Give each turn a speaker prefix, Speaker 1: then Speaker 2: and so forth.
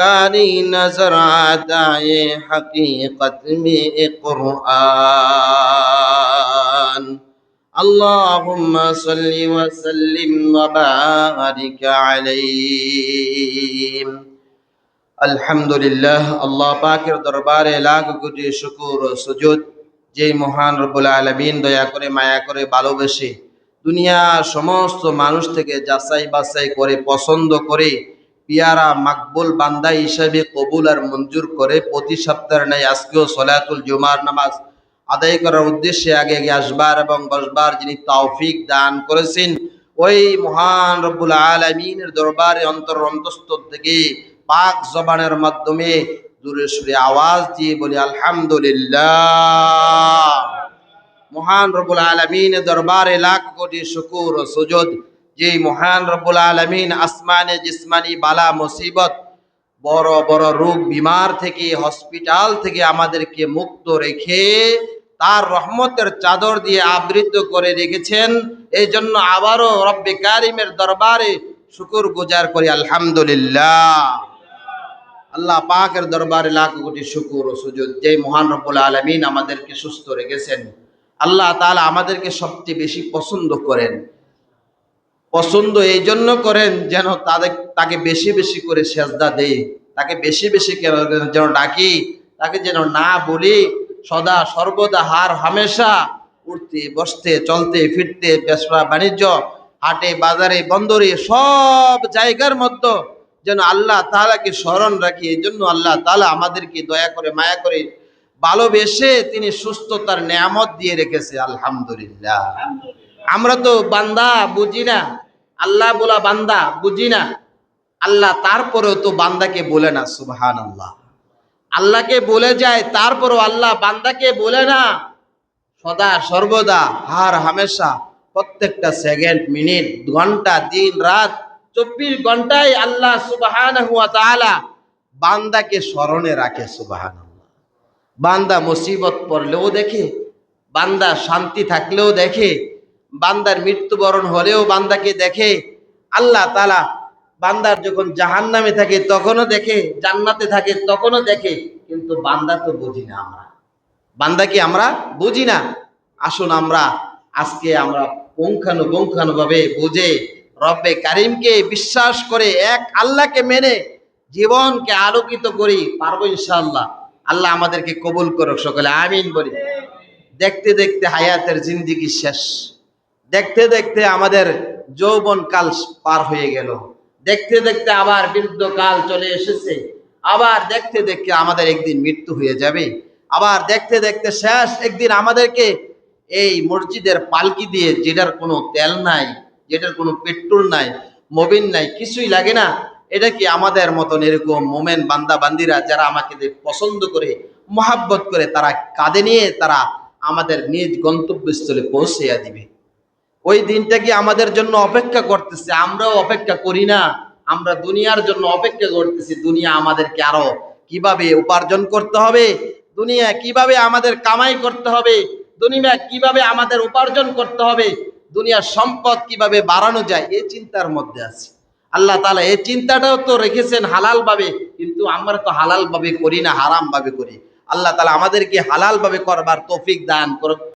Speaker 1: کاری نظر آتا ہے حقیقت میں قرآن اللهم صل وسلم وبارك عليه আলহামদুলিল্লাহ, আল্লাহ পাকের দরবারে লাখ কোটি শুকুর ও সুজুদ। যেই মহান রব্বুল আলমিন দয়া করে, মায়া করে, ভালোবেসে দুনিয়া সমস্ত মানুষ থেকে যাচাই বাছাই করে, পছন্দ করে পিয়ারা মাকবুল বান্দা হিসেবে কবুল আর মঞ্জুর করে প্রতি সপ্তাহের নেই আজকেও সলাতুল জুমার নামাজ আদায় করার উদ্দেশ্যে আগে আগে আসবার এবং বসবার যিনি তৌফিক দান করেছেন, ওই মহান রব্বুল আলমিনের দরবারে অন্তর অন্তস্থ থেকে পাক জবানের মাধ্যমে দূরে সুরে আওয়াজ দিয়ে বলি, আলহামদুলিল্লাহ। মহান রবুল আলমিনের দরবারে লাখ কোটি শুকুর ও সুজদ। যে মহান রব্বুল আলমিন আসমানে জিসমানি বালা মুসিবত, বড় বড় রোগ, বিমার থেকে, হসপিটাল থেকে আমাদেরকে মুক্ত রেখে তার রহমতের চাদর দিয়ে আবৃত করে রেখেছেন। এই জন্য আবারও রব্বে কারিমের দরবারে শুকুর গুজার করি, আলহামদুলিল্লাহ। আল্লাহ পাকের দরবারে লাখ কোটি শুকুর ও সুযোগ যে মহান রব্বুল আলমিন আমাদেরকে সুস্থ রেখেছেন, আল্লাহ তালা আমাদেরকে সবচেয়ে বেশি পছন্দ করেন। পছন্দ এই জন্য করেন যেন তাদের, তাকে বেশি বেশি করে সেজদা দেই। তাকে বেশি বেশি যেন ডাকি। তাকে যেন না বলি। সদা সর্বদা হার হামেশা উঠতে বসতে, চলতে, ফিরতে, ব্যবসা বাণিজ্য, হাটে, বাজারে, বন্দরে, সব জায়গার মধ্যে যেন আল্লাহ তাআলাকে স্মরণ রাখি। এই জন্য আল্লাহ তালা আমাদেরকে দয়া করে, মায়া করে ভালোবেসে তিনি সুস্থতার নিয়ামত দিয়ে রেখেছে। আলহামদুলিল্লাহ। আমরা তো বান্দা, বুঝি না। আল্লাহ বলা বান্দা, বুঝি না? আল্লাহ তারপরেও তো বান্দাকে বলে না সুবহান আল্লাহ আল্লাহকে বলে যায়, তারপরও আল্লাহ বান্দাকে বলে না। সদা, সর্বদা, হার হামেশা, প্রত্যেকটা সেকেন্ড, মিনিট, ঘণ্টা, দিন, রাত, চব্বিশ ঘন্টায় আল্লাহ সুবাহান হুয়া তাআলা বান্দাকে স্মরণে রাখে সুবাহান বান্দা মুসিবত পড়লেও দেখে, বান্দা শান্তি থাকলেও দেখে বান্দার মৃত্যুবরণ হলেও বান্দাকে দেখে, আল্লাহ তালা বান্দার যখন জাহান নামে থাকে তখনও দেখে, জান্নাতে থাকে তখনও দেখে, কিন্তু বান্দা তো বুঝি না আমরা। বান্দাকে আমরা বুঝি না? আসুন আমরা আজকে আমরা পুঙ্খানু ভাবে বুঝে, রব্বে কারিমকে বিশ্বাস করে এক আল্লাহকে মেনে জীবনকে আলোকিত করি, পারব ইনশাআল্লাহ। আল্লাহ আমাদেরকে কবুল করুক সকলে, আমিন বলি। দেখতে দেখতে হায়াতের জিন্দিগি শেষ। দেখতে দেখতে আমাদের যৌবন কাল পার হয়ে গেল। দেখতে দেখতে আবার বৃদ্ধ কাল চলে এসেছে। আবার দেখতে দেখতে আমাদের একদিন মৃত্যু হয়ে যাবে। আবার দেখতে দেখতে শেষ একদিন আমাদেরকে এই মসজিদের পালকি দিয়ে যেটার কোনো তেল নাই, যেটার কোনো পেট্রোল নাই, মোবিন নাই, কিছুই লাগে না। এটা কি আমাদের মতন এরকম মোমেন বান্দা বান্দিরা যারা আমাকে পছন্দ করে, মহাব্বত করে, তারা কাঁধে নিয়ে তারা আমাদের নিজ গন্তব্যস্থলে পৌঁছেয়া দিবে। ওই দিনটা কি আমাদের জন্য অপেক্ষা করতেছে? আমরাও অপেক্ষা করি না। আমরা দুনিয়ার জন্য অপেক্ষা করতেছি। দুনিয়া আমাদেরকে আরও কীভাবে উপার্জন করতে হবে? দুনিয়া কীভাবে আমাদের কামাই করতে হবে? দুনিয়া কীভাবে আমাদের উপার্জন করতে হবে? দুনিয়ার সম্পদ কীভাবে বাড়ানো যায়? এই চিন্তার মধ্যে আছে। আল্লাহ তালা এই চিন্তাটাও তো রেখেছেন হালাল ভাবে কিন্তু আমরা তো হালাল ভাবে করি না হারাম ভাবে করি। আল্লাহ তালা আমাদেরকে হালাল ভাবে করবার তৌফিক দান করুক।